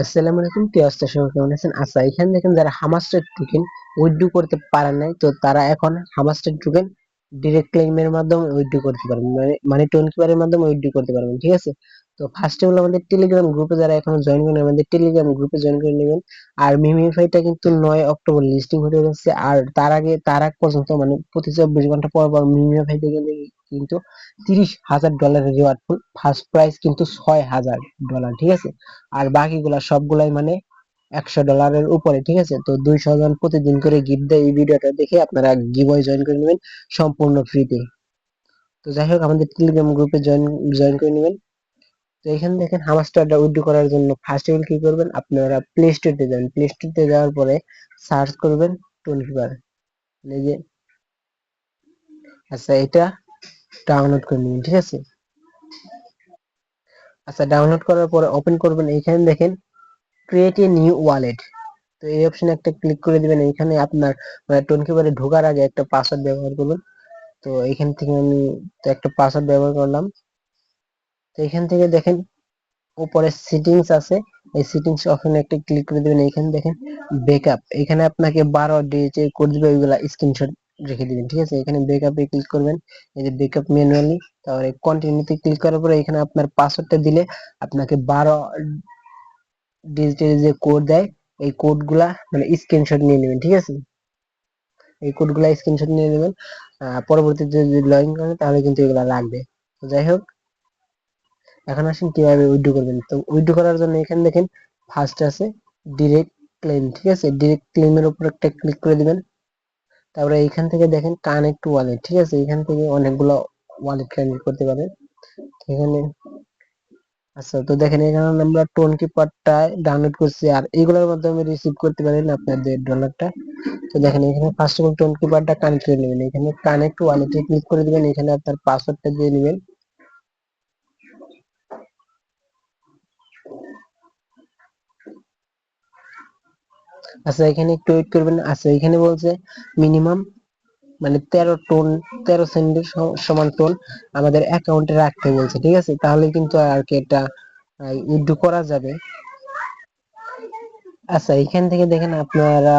আসসালামু আলাইকুম কি অবস্থা সবাই কেমন আছেন? আচ্ছা এখানে দেখেন যারা হামাস্টার টোকেন উইথড্র করতে পারেন নাই, তো তারা এখন হামাস্টার টোকেন ডিরেক্ট ক্লেইমের মাধ্যমে উইথড্র করতে পারবেন। মানে মানে টোন কিপারের মাধ্যমে উইথড্র করতে পারবেন, ঠিক আছে? তো ফার্স্টে হলো আমাদের টেলিগ্রাম গ্রুপে যারা এখনও জয়েন করেন, আমাদের টেলিগ্রাম গ্রুপে জয়েন করে নেবেন। আর মিমিফাইটা কিন্তু নয় অক্টোবর লিস্টিং হতে যাচ্ছে, আর তার আগে, তার আগ পর্যন্ত মানে প্রতি চব্বিশ ঘণ্টা পর পর মিমিফাই থেকে কিন্তু তিরিশ হাজার ডলারের রিওয়ার্ড ফুল ফার্স্ট প্রাইস কিন্তু ছয় হাজার ডলার ঠিক আছে? আর বাকিগুলা সবগুলাই মানে একশো ডলারের উপরে, ঠিক আছে? তো দুইশো জন প্রতিদিন করে গিফট দেয় এই ভিডিওটা দেখে আপনারা গিভওয়ে জয়েন করে নেবেন সম্পূর্ণ ফ্রিতে তো যাই হোক, আমাদের টেলিগ্রাম গ্রুপে জয়েন জয়েন করে নেবেন। তো এখানে দেখেন হামাস্টারটা উইথড্র করার জন্য ফার্স্ট অফ কি করবেন? আপনারা প্লে স্টোরে যাবেন প্লে স্টোরে যাওয়ার পরে সার্চ করবেন টোনকিপার এই যে আচ্ছা এটা ডাউনলোড করে নেবেন, ঠিক আছে? আচ্ছা ডাউনলোড করার পরে ওপেন করবেন, এইখানে দেখেন ক্রিয়েট এ নিউ ওয়ালেট তো এই অপশনে একটা ক্লিক করে দিবেন এখানে আপনার মানে টোনকিপারে ঢোকার আগে একটা পাসওয়ার্ড ব্যবহার করবেন। তো এখান থেকে আমি তো একটা পাসওয়ার্ড ব্যবহার করলাম। তো এখান থেকে দেখেন উপরে সেটিংস আছে, এই সেটিংস অপশনে একটা ক্লিক করে দিবেন এখানে দেখেন ব্যাকআপ এখানে আপনাকে বারো ডিজিটের কোড দিবে, ওইগুলা স্ক্রিনশট রেখে দিবেন, ঠিক আছে? এখানে ব্যাকআপে ক্লিক করবেন, এই যে ব্যাকআপ ম্যানুয়ালি তারপরে কন্টিনিউতে ক্লিক করার পরে এখানে আপনার পাসওয়ার্ডটা দিলে আপনাকে বারো ডিজিটের যে কোড দেয়, এই কোডগুলা মানে স্ক্রিনশট নিয়ে নেবেন, ঠিক আছে? এই কোডগুলা স্ক্রিনশট নিয়ে নেবেন পরবর্তীতে যদি লগ ইন করেন তাহলে কিন্তু এগুলা লাগবে। যাই হোক, এখন আসেন কীভাবে উইথড্র করবেন? তো উইথড্র করার জন্য এখানে দেখেন ফার্স্ট আছে ডিরেক্ট ক্লেম ঠিক আছে? ডিরেক্ট ক্লেমের উপর একটা ক্লিক করে দিবেন। তারপরে এখান থেকে দেখেন কানেক্ট ওয়ালেট ঠিক আছে? এখান থেকে অনেকগুলো ওয়ালেট কানেক্ট করতে পারেন। এখানে আচ্ছা তো দেখেন এখানে আমরা টোন কিপারটা ডাউনলোড করছি। আর এগুলোর মাধ্যমে রিসিভ করতে পারেন আপনাদের ডলারটা তো দেখেন এখানে ফার্স্ট অফ অল টোন কিপারটা কানেক্ট করে নেবেন। এখানে কানেক্ট ওয়ালেটে ক্লিক করে দিবেন। এখানে আপনার পাসওয়ার্ডটা দিয়ে নেবেন আচ্ছা এখানে একটু ওয়েট করবেন। আচ্ছা এখানে বলছে মিনিমাম মানে তেরো টোন তেরো সেন্টের সমান টোন আমাদের অ্যাকাউন্টে রাখতে বলছে, ঠিক আছে? তাহলে কিন্তু আর কি এটা উইথড্র করা যাবে। আচ্ছা এখান থেকে দেখেন আপনারা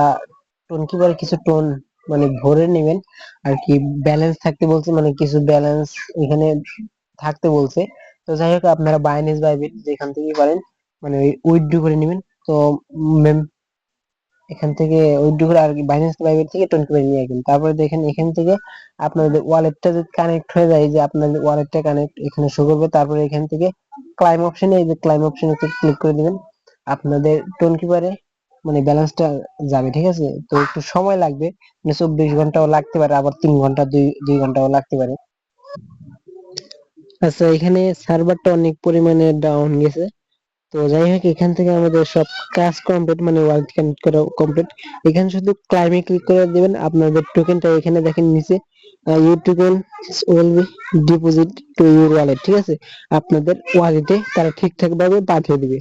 টোন কিপারে কিছু টোন মানে ভরে নেবেন। আর কি ব্যালেন্স থাকতে বলছে মানে কিছু ব্যালেন্স এখানে থাকতে বলছে। তো যাই হোক, আপনারা বাইনেস বাইবিট যেখান থেকে পারেন মানে উইথড্র করে নেবেন। তো এখান থেকে উইথড্র করে আর কি বাইন্যান্স প্রাইভেট থেকে টোন করে নিয়ে আসবেন তারপরে দেখেন এখান থেকে আপনাদের ওয়ালেটটা যদি কানেক্ট হয়ে যায় যে আপনাদের ওয়ালেটটা কানেক্ট এখানে শো করবে, তারপরে এখান থেকে ক্লাইম অপশনে এই যে ক্লাইম অপশনে ক্লিক করে দিবেন। আপনাদের টোন কিপারে মানে ব্যালেন্সটা যাবে, ঠিক আছে? তো একটু সময় লাগবে মানে চব্বিশ ঘন্টাও লাগতে পারে, আবার তিন ঘণ্টা, দুই দুই ঘন্টাও লাগতে পারে। আচ্ছা এখানে সার্ভারটা অনেক পরিমাণে ডাউন গেছে। তো যাই হোক, এখান থেকে আমাদের সব কাজ কমপ্লিট মানে ওয়ালেট কানেক্ট করা কমপ্লিট এখানে শুধু ক্লাইমে ক্লিক করে দেবেন, আপনাদের টোকেনটা এখানে দেখেন নিচে। You token will be deposit to your wallet ঠিক আছে? আপনাদের ওয়ালেটে তারা ঠিকঠাক ভাবে পাঠিয়ে দিবে।